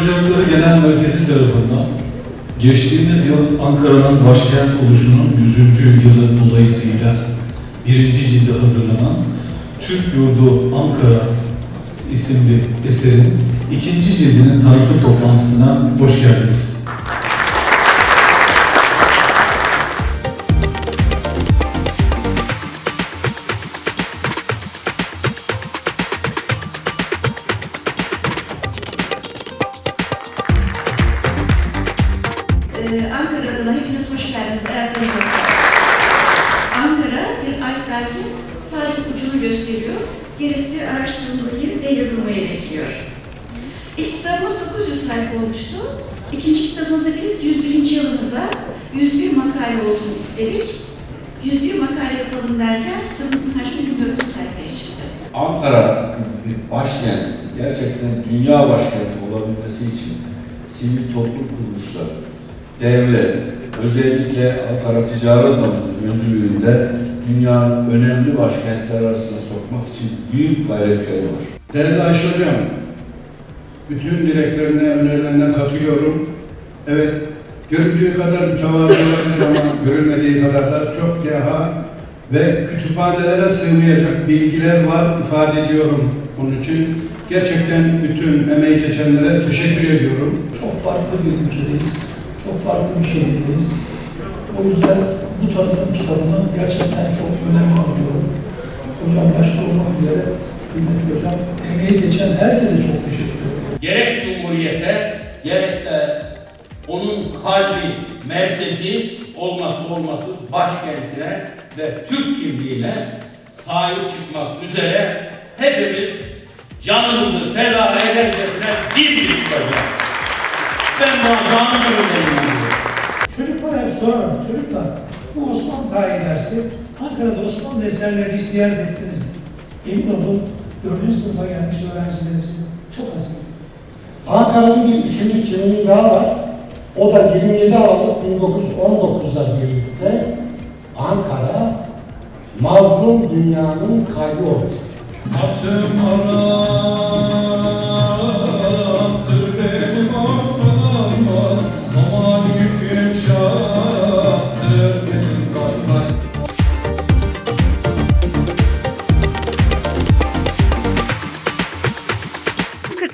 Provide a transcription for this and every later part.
Projeleri Genel Merkezi tarafından geçtiğimiz yıl Ankara'nın başkent oluşunun 100. yılı dolayısıyla birinci cilde hazırlanan Türk Yurdu Ankara isimli eserin ikinci cildinin tanıtım toplantısına hoş geldiniz. Ankara adına hepiniz hoş geldiniz. Ayaklarınıza. Ankara bir iceberg'in sadece ucunu gösteriyor. Gerisi araştırılmayı ve yazılmayı bekliyor. İlk kitabımız 900 sayfa olmuştu. İkinci kitabımızı biz 101. yılımıza 101 makale olsun istedik. 101 makale yapalım derken kitabımızın hacmi 1400 sayfaya çıktı. Ankara bir başkent, gerçekten dünya başkenti olabilmesi için sivil toplum kuruluşları, devlet, özellikle Ankara Ticaret Odası öncülüğünde dünyanın önemli başkentler arasına sokmak için büyük gayretleri var. Değerli Ayşe Hocam, bütün dileklerine, önerilerine katılıyorum. Evet, görüldüğü kadar mütevazı ama görülmediği kadar da çok deha ve kütüphanelere sığmayacak bilgiler var ifade ediyorum. Onun için gerçekten bütün emeği geçenlere teşekkür ediyorum. Çok farklı bir ülkedeyiz. Çok farklı bir şehirdeyiz. O yüzden bu tanıtım kitabına gerçekten çok önem alıyorum. Hocam başta olmak üzere kıymetli hocam emeği geçen herkese çok teşekkür ederim. gerek Cumhuriyete gerekse onun kalbi, merkezi olması olması başkentine ve Türk kimliğine sahip çıkmak üzere hepimiz canımızı feda edercesine dimdik tutacağız. Ben canı gönülden inanıyorum. Çocuklar hep sorarım. Çocuklar bu Osmanlı tarihi dersi Ankara'da Osmanlı eserlerini ziyaret ettiniz mi? Emin olun 4. sınıfa gelmiş öğrencilerimizin çok az. Ankara'nın bir üçüncü kimliği daha var. O da 27 Aralık 1919'da birlikte Ankara mazlum dünyanın kalbi olur. Atım Arap'tır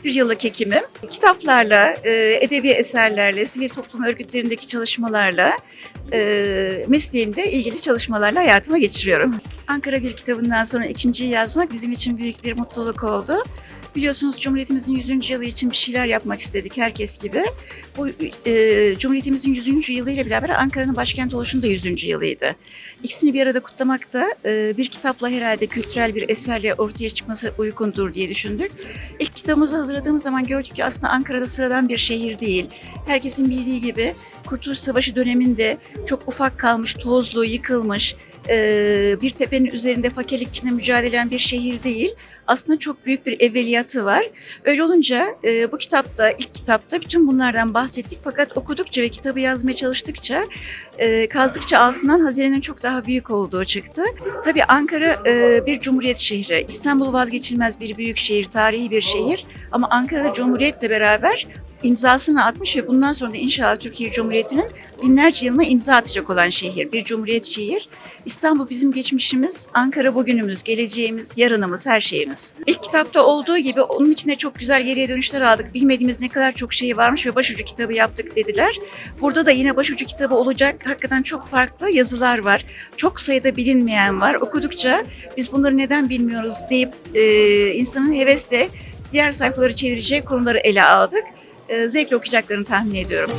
41 yıllık hekimim. Kitaplarla, e, edebi eserlerle, sivil toplum örgütlerindeki çalışmalarla, e, mesleğimle ilgili çalışmalarla hayatıma geçiriyorum. Ankara Gül kitabından sonra ikinciyi yazmak bizim için büyük bir mutluluk oldu. Biliyorsunuz Cumhuriyetimizin 100. yılı için bir şeyler yapmak istedik herkes gibi. Bu e, Cumhuriyetimizin 100. yılı ile beraber Ankara'nın başkent oluşunun da 100. yılıydı. İkisini bir arada kutlamak da e, bir kitapla herhalde kültürel bir eserle ortaya çıkması uygundur diye düşündük. İlk kitabımızı hazırladığımız zaman gördük ki aslında Ankara'da sıradan bir şehir değil. Herkesin bildiği gibi Kurtuluş Savaşı döneminde çok ufak kalmış, tozlu, yıkılmış, e, bir tepenin üzerinde fakirlik içinde mücadele eden bir şehir değil. Aslında çok büyük bir evveliyatı var. Öyle olunca e, bu kitapta, ilk kitapta bütün bunlardan bahsettik. Fakat okudukça ve kitabı yazmaya çalıştıkça, e, kazdıkça altından hazinenin çok daha büyük olduğu çıktı. Tabii Ankara bir cumhuriyet şehri. İstanbul vazgeçilmez bir büyük şehir, tarihi bir şehir. Ama Ankara'da cumhuriyetle beraber imzasını atmış ve bundan sonra da inşallah Türkiye Cumhuriyeti'nin binlerce yılına imza atacak olan şehir. Bir cumhuriyet şehir. İstanbul bizim geçmişimiz, Ankara bugünümüz, geleceğimiz, yarınımız, her şeyimiz. İlk kitapta olduğu gibi onun içinde çok güzel geriye dönüşler aldık. Bilmediğimiz ne kadar çok şey varmış ve başucu kitabı yaptık dediler. Burada da yine başucu kitabı olacak. Hakikaten çok farklı yazılar var. Çok sayıda bilinmeyen var. Okudukça biz bunları neden bilmiyoruz deyip e, insanın hevesle diğer sayfaları çevirecek konuları ele aldık. E, zevkle okuyacaklarını tahmin ediyorum.